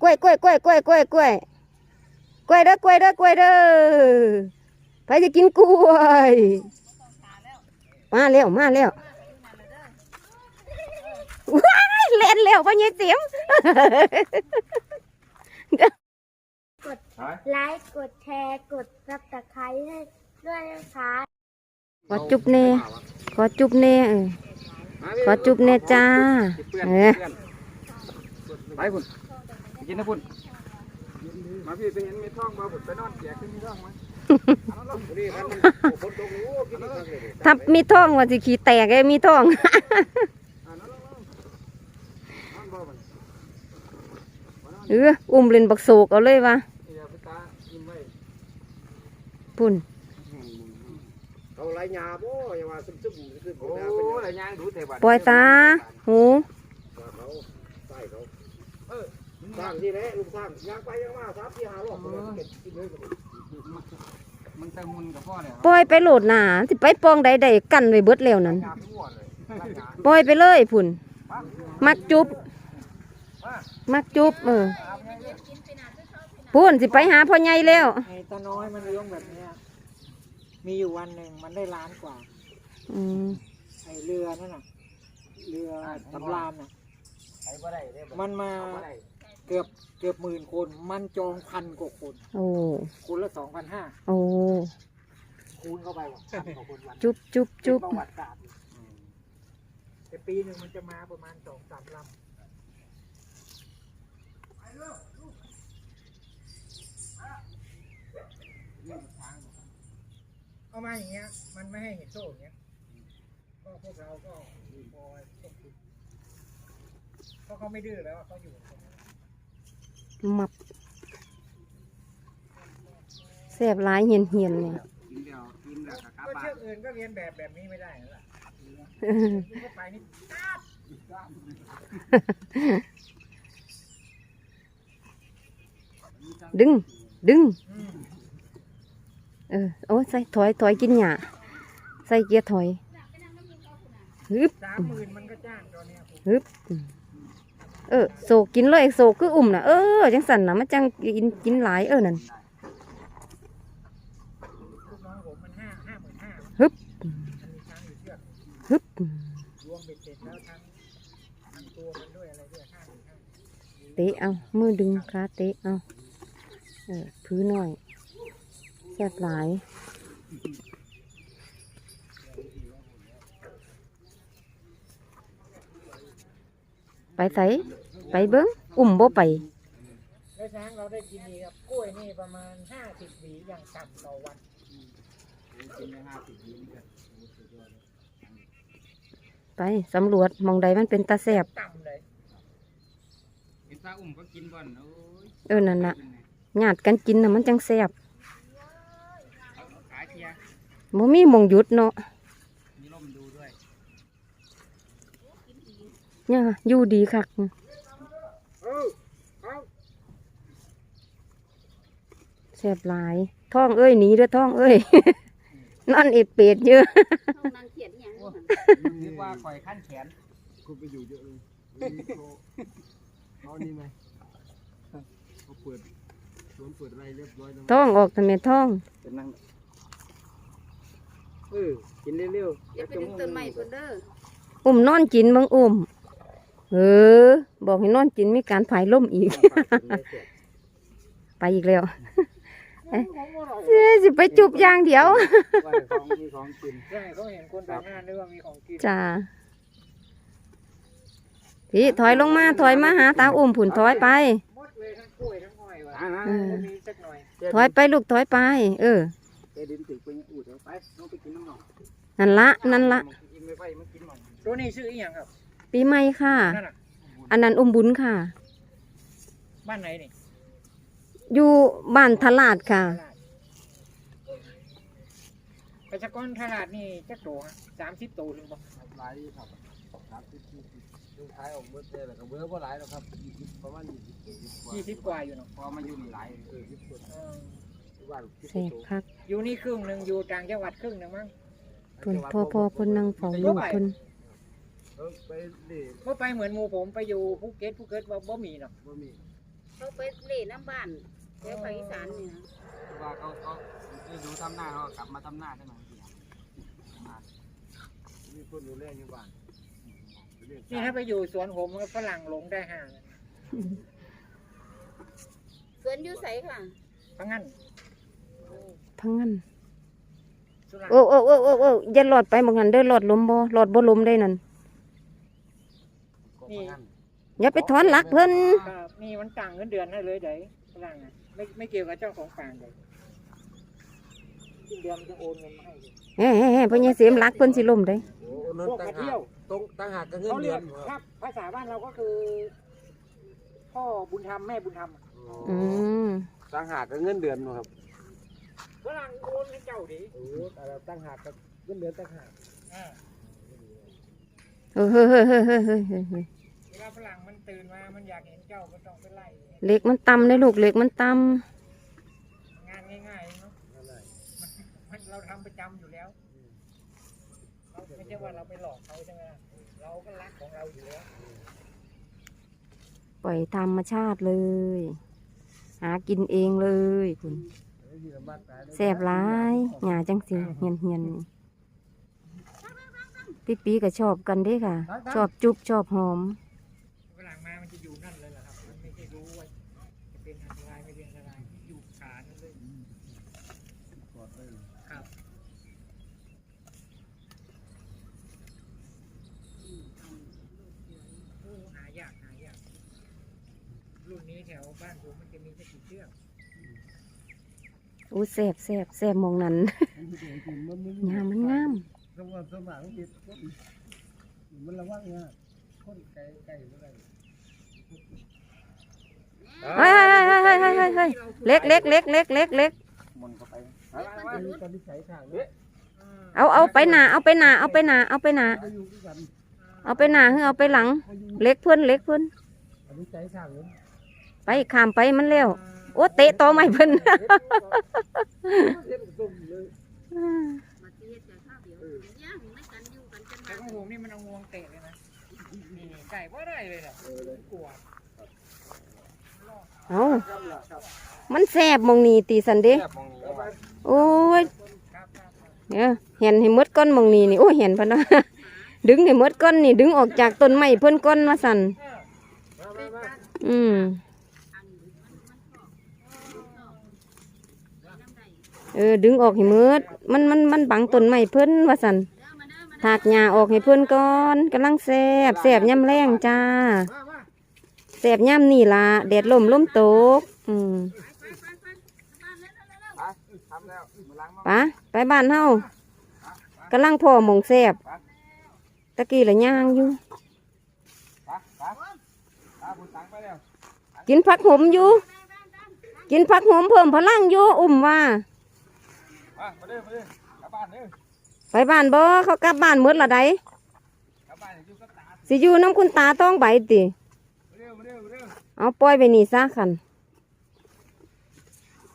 กล้วยกล้วยกล้วยกล้วยกล้วยกล้วยกล้วยเด้อกล้วยเด้อกล้วยเด้อไปจะกินกล้วยมาแล้วมาแล้วว้ายเล่นแล้วพ่อใหญ่เสียมไลค์กดแชร์กดซับสไครต์ให้ด้วยนะคะขอจุบเน่ขอจุบเน่เออขอจุบเน่จ้าเพื่อนเออเพื่อนไปคุณ กินนะคุณมาพี่ไปเห็นมีท้องมาผมไปนอนแจกขึ้นมีท้องไหมเอาลงนี่มันฝนตกโอ้กินอีกครั้งเลยถ้ามีท้องว่าสิขี้แตกเลยมีท้องเอออุ้มเล่นบักโศกเอาเลยวะพุ่นเอาไรยาบ่อย่าว่าซึมๆคือโอ้ไรยางดูแต่บัดปล่อยตาหูเขาใส่เขาเออ สร้างที่แหละลุงสร้างยางไปยางมาสามที่ห้ารอบเลยเก็บกินเลยมันตะมุนกับพ่อเนี่ยปล่อยไปโหลดหนาสิไปปองใดใดๆกันไว้เบิดแล้วนั่นยาทั่วเลยยาปล่อยไปเลยพุ่น มักจุบ มักจุบเออพุ่นสิไปหาพ่อใหญ่แล้ว ไอ้ตาน้อยมันเลี้ยงแบบเนี้ยมีอยู่วันหนึ่งมันได้ล้านกว่า อืมไอ้เรือนั่นน่ะ เรือสำราญน่ะ มันมา เกือบเกือบหมื่นคน มันจองพันกว่าคน โอ้คนละสองพันห้าโอ้คูณเข้าไปว่ะพันกว่าคนวันจุบจุบจุบประวัติศาสตร์แต่ปีหนึ่งมันจะมาประมาณสองสามลำเอามาอย่างเงี้ย มันไม่ให้เห็นโซ่อย่างเงี้ย ก็พวกเราก็พอควบคุมเพราะเขาไม่ดื้อแล้วเขาอยู่ตรงนั้น มับแสบหลายเหียนเหียนเนี่ยกินเดียวกินแล้วกับกาก็บาเชือกอื่นก็เรียนแบบแบบนี้ไม่ได้แล้วล่ะยิงเข้าไปนี่ดึง ดึง อืมเออโอ้ใส่ถอยถอยกินหยาใส่เกียร์ถอยฮึบสามหมื่นมันก็จ้างตอนเนี้ยผมฮึบ เออโศกินเลยโศกคืออุ่มนะเออจังสันนะมันจังกินกินหลายเออนั่นฮึบฮึบเตะเอามือดึงขาเตะเอาเออพื้นหน่อยแสบหลาย ไปใส่ไปเบิ้งอุ่มบ่ไปแล้วช้างเราได้กินดีครับกล้วยนี่ประมาณห้าสิบหวีอย่างต่ำต่อวันกินได้ห้าสิบวินี่ก็ไปสำรวจหมองใดมันเป็นตาแสบต่ำเลยกินซาอุ่มก็กินก่อนโอ้ยเออนั่นน่ะญาติกันกินน่ะมันจังแสบเอาขาเทียร์บ่มีหมองหยุดเนาะ มีลมดูด้วย เนี่ยอยู่ดีคักเออเอาแสบหลายท้องเอ้ยหนีเด้อท้องเอ้ยนอนเอ็ดเป็ดเยอะนึกว่าข่อยขั้นแขนคุณไปอยู่เยอะเลยเอานี่ไหมเขาเปิดสวนเปิดไรเรียบร้อยแล้วท้องออกทำไมท้องเป็นนั่งเออกินเร็วๆอย่าไปดึงต้นไม้พุ่นเด้ออุ้มนอนกินบังอุ้ม เออ บอกให้นอนกินมีการผายลมอีก ไปอีกแล้วเอ๊ะเอ๊ะสิไปจุบอย่างเดียวว่าของมีของกินใช่เขาเห็นคนไปหน้านึกว่ามีของกินจ้าพี่ถอยลงมาถอยมาหาตาอุ้มผุนถอยไปหมดเลยทั้งกล้วยทั้งอ้อยว่ะอ่าฮะเออมีสักหน่อยถอยไปลูกถอยไป เออเจดินติดไปยังอูดเอาไปน้องไปกินน้ำหนองนั่นละนั่นละกินไม่ไปมันกินหนองตัวนี้ชื่ออีหยังครับ ปีใหม่ค่ะ นั่นน่ะอันนั้นอุ้มบุญค่ะ บ้านไหนนี่อยู่บ้านทลาดค่ะ ตลาดประชากรตลาดนี่จักโตฮะสามสิบโตถึงบ่หลายครับสามสิบสี่สิบดูท้ายออกเมื่อเดือนแล้วก็เบื่อบ่หลายแล้วครับยี่สิบประมาณยี่สิบยี่สิบกว่ายี่สิบกว่าอยู่เนาะพอมาอยู่นี่หลายเออยี่สิบกว่าเออที่ว่าที่แสบคักอยู่นี่ครึ่งหนึ่งอยู่ต่างจังหวัดครึ่งหนึ่งมั้ง เพิ่นพ่อพ่อเพิ่นนั่งเฝ้าลูกเพิ่น เออไปนี่เมื่อไปเหมือนหมูผมไปอยู่ภูเก็ตภูเก็ตว่าบ่มีเนาะบ่มีเขาไปเล่น้ำบ้านแถวภาคอีสานนี่นะว่าเขาเขาดูทำหน้าเขากลับมาทำหน้าได้ไหมมีคนดูแลอยู่บ้านนี่ถ้าไปอยู่สวนผมฝรั่งหลงได้ห้าสวนอยู่ไสค่ะเพราะงั้นพังงันสุราโอ้โอ้โอ้โอ้โอ้อย่าหลอดไปบางหันเด้อหลอดลมบ่หลอดบ่ลมได้นั่น นี่อย่าไปถอนหลักเพิ่นครับนี่มันต่างเงินเดือนให้เลยเดี๋ยวฝรั่งอะไม่ไม่เกี่ยวกับเจ้าของฟาร์มเลยสิ้นเดือนมันจะโอนเงินมาให้เลยแฮ่แฮ่แฮ่เพิ่นยังเสียมหลักเพิ่นสิล่มได้โอ้นั่นพวกต่างมาหาเที่ยกวตรงต่างหากกับเงินเขาเดืเรีอยนกครับ ภาษาบ้านเราก็คือ พ่อบุญธรรมแม่บุญธรรมอืมต่างหากกับเงินเดือนบ่ครับฝรั่งโอนให้เจ้าดิโอ้แต่เราต่างหากกับเงินเดือนต่างหากอ่าเออเฮ้ยเฮ้ยเฮ้ยเฮ้ยเฮ้ยเฮ้ยเฮ้ยเว ลาฝรั่งมันตื่นมา มันอยากเห็นเจ้าก็ต้องไปไล่เหล็กมันต่ำเลยลูกเหล็กมันต่งานง่ายๆเนาะมันเราทำประจำอยู่แล้วเราไม่ใช่ว่าเราไปหลอกเขาใช่ไหมเราก็รักของเราอยู่แล้วำปล่อยธรรมชาติเลย หากินเองเลยคุณแซ่บหลายหญ้าจังสิเฮียนเฮียนๆนี่พี่ปีก็ชอบกันเด้ค่ะ ชอบจุ๊บชอบหอม ฝรั่งมามันจะอยู่นั่นเลยเหรอครับ มันไม่ใช่รู้ว่าจะเป็นอันตรายไม่เป็นอันตรายอยู่ขานั่นเลยครับโอ้หายากหายากรุ่นนี้ แถวบ้านผมมันจะมีแค่กี่เชือกอู้แซ่บแซ่บแซ่บหมองนั้นหญ้ามันงามสมมติสมองติดมันระวังนะคนไกลไกลเมื่อไรเฮ้ยเฮ้ยเฮ้ยเฮ้ยเฮ้ยเฮ้ยเล็กเล็กเล็กเล็กเล็กเล็กมันเข้าไปอันนี้ตอนที่ใช้ทางเนี่ยเอาเอาไปหนาเอาไปหนาเอาไปหนาเอาไปหนาไปอยู่ด้วยกันเอาไปหนาหรือเอาไปหลัง เล็กเพื่อนเล็กเพื่อน ไปขามไปมันเร็วโอ้เตะต่อไม่เพิ่นเล่นตุ่มเลยมาเทียบกันข้าวเดียวย่างไม่กันอยู่กันจนแต่มาของผมนี่มันเอางวงเตะเลยนะนี่ไก่ว่าได้เลยนะกลัวเอามันแสบหมองนี้ตีสันเด้แค่มองนี้ว่าโอ้ยครับครับครับเนี่ยเห็นให้หมดก้อนหมองนี้นี่โอ้ยเห็นพะนะดึงให้หมดก้อนนี่ ดึงออกจากต้นไม้เพิ่นก้อนมาสั่นเอออืม เออดึงออกให้หมดมันมันมันบังต้นไม้เพิ่นว่าสันถากหญ้าออกให้เพิ่นก่อนกำลังแสบแสบย่ำแรงจ้าแสบย่ำนี่ล่ะแดดลมลมตก อืมปะไปบ้านเฮากำลังพ่อมองแสบตะกี้ละย่างอยู่กินผักหอมอยู่ กินผักหอมเพิ่มพลังอยู่อุ่มว่า มามาเด้อมาเด้อกลับบ้านเด้อไปบ้านบ่เขากลับบ้านหมดละไดกลับบ้านอยู่กับตาสิอยู่น้ำคุณตาต้องใบติมาเด้อมาเด้อมาเด้อเอาปล่อยไปนี่ซะคัน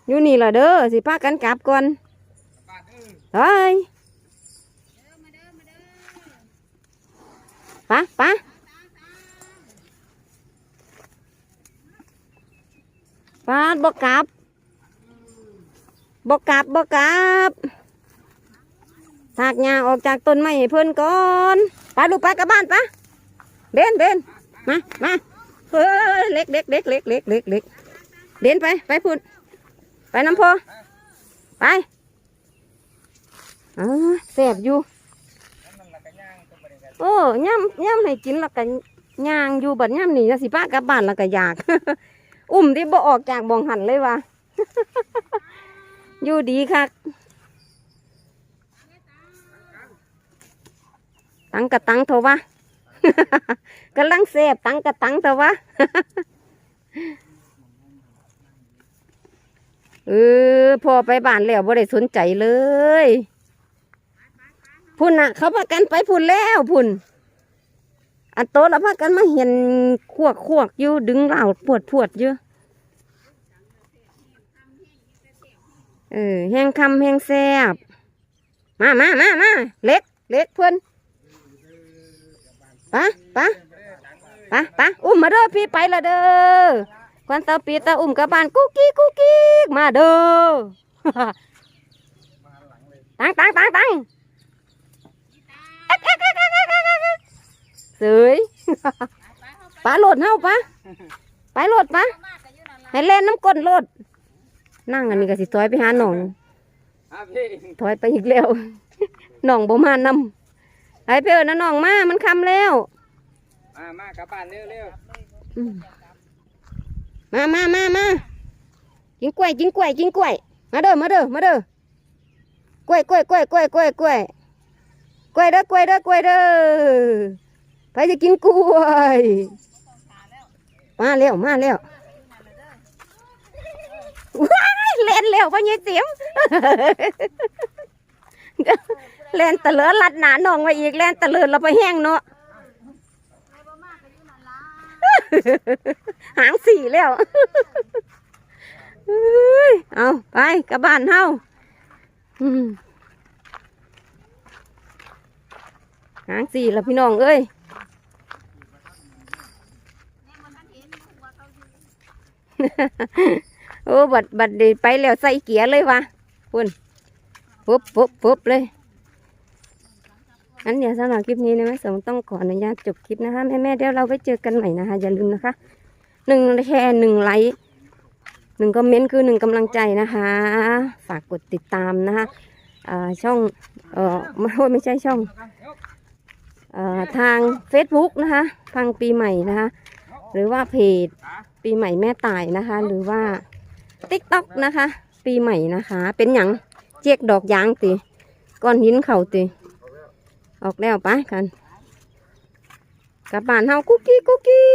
อยู่นี่ละเด้อสิพากันกลับก่อนกลับบ้านเด้อเฮ้ยปะปะปาดบกกลับ บกกลับบกกลับถากหญ้าออกจากต้นไม้เพื่อนก่อนไปลูกไปกลับบ้านปะเดินเดินมามาเฮ้ยเล็กเล็กเล็กเล็กเล็กเล็กเล็กเดินไปไปพุ่นไปน้ำพอไปอ๋อแสบอยู่โอ้ย่ำย่ำให้กินแล้วก็ย่างอยู่บัดย่ำหนีจะสิป้ากลับบ้านแล้วก็อยาก อุ้มที่บ่ออกจากบองหันเลยว่ะ อยู่ดีคักตังกะตังเถอะวะกำลังเสพตังกะตังเถอะวะเออพอไปบ้านแล้วบ่ได้สนใจเลยพุ่นน่ะ เขาพากันไปพุ่นแล้วพุ่นอันโตแล้วพากันมาเห็นขวกขวกอยู่ดึงเหล่าปวดปวดอยู่ เออแห้งคำแห้งแซบมามามามาเล็กเล็กเพื่อนปะปะปะปะอุ้มมาเด้อพี่ไปละเด้อควันเสาปีตาอุ่มกับบ้านกุ๊กกิ๊กกุ๊กกิ๊กมาเด้อตังตังตังตังเสยปลาโหลดเฮาปะไปโหลดปะให้เล่นน้ำก้นโหลด นั่งอันนี้ก็สิถอยไปหาหนองอะพี่ถอยไปอีกแล้วหนองบ่มานำไอ้เพื่อนนะหนองมามันคำแล้ว มามากลับบ้านเร็วเร็วอืมมามามามากินกล้วยกินกล้วยกินกล้วย มาเด้อมาเด้อมาเด้อกล้วยกล้วยกล้วยกล้วยกล้วยกล้วยกล้วยเด้อกล้วยเด้อกล้วยเด้อไปจะกินกล้วยมาเร็วมาเร็วว้าย เล่นเร็วพ่อเยี่ยเสียมเล่นตะเลิดลัดหนาหนองไว้อีกเล่นตะเลิดเราไปแห้งเนาะหางสี่แล้วเอ้าไปกลับบ้านเฮาหางสี่แล้วพี่น้องเอ้ย โอ้บัดบัดเดไปแล้วใส่เกียร์เลยวะพุ่นปุ๊บปุ๊บปุ๊บเลยอันเดี๋ยวสำหรับคลิปนี้นะแม่สมต้องขออนุญาตจบคลิปนะคะแม่แม่เดี๋ยวเราไปเจอกันใหม่นะคะอย่าลืมนะคะหนึ่งแชร์หนึ่งไลค์หนึ่งคอมเมนต์คือหนึ่งกำลังใจนะคะ ฝากกดติดตามนะคะช่องเออไม่ไม่ใช่ช่องทาง Facebook นะคะทางปีใหม่นะคะ หรือว่าเพจปีใหม่แม่ตายนะคะ หรือว่า ติ๊กต๊อกนะคะ ปีใหม่นะคะ เป็นหยังเจ๊กดอกยางติก้อนหินเข่าติออกแล้วไปกันกลับบ้านเฮากุ๊กกี้กุ๊กกี้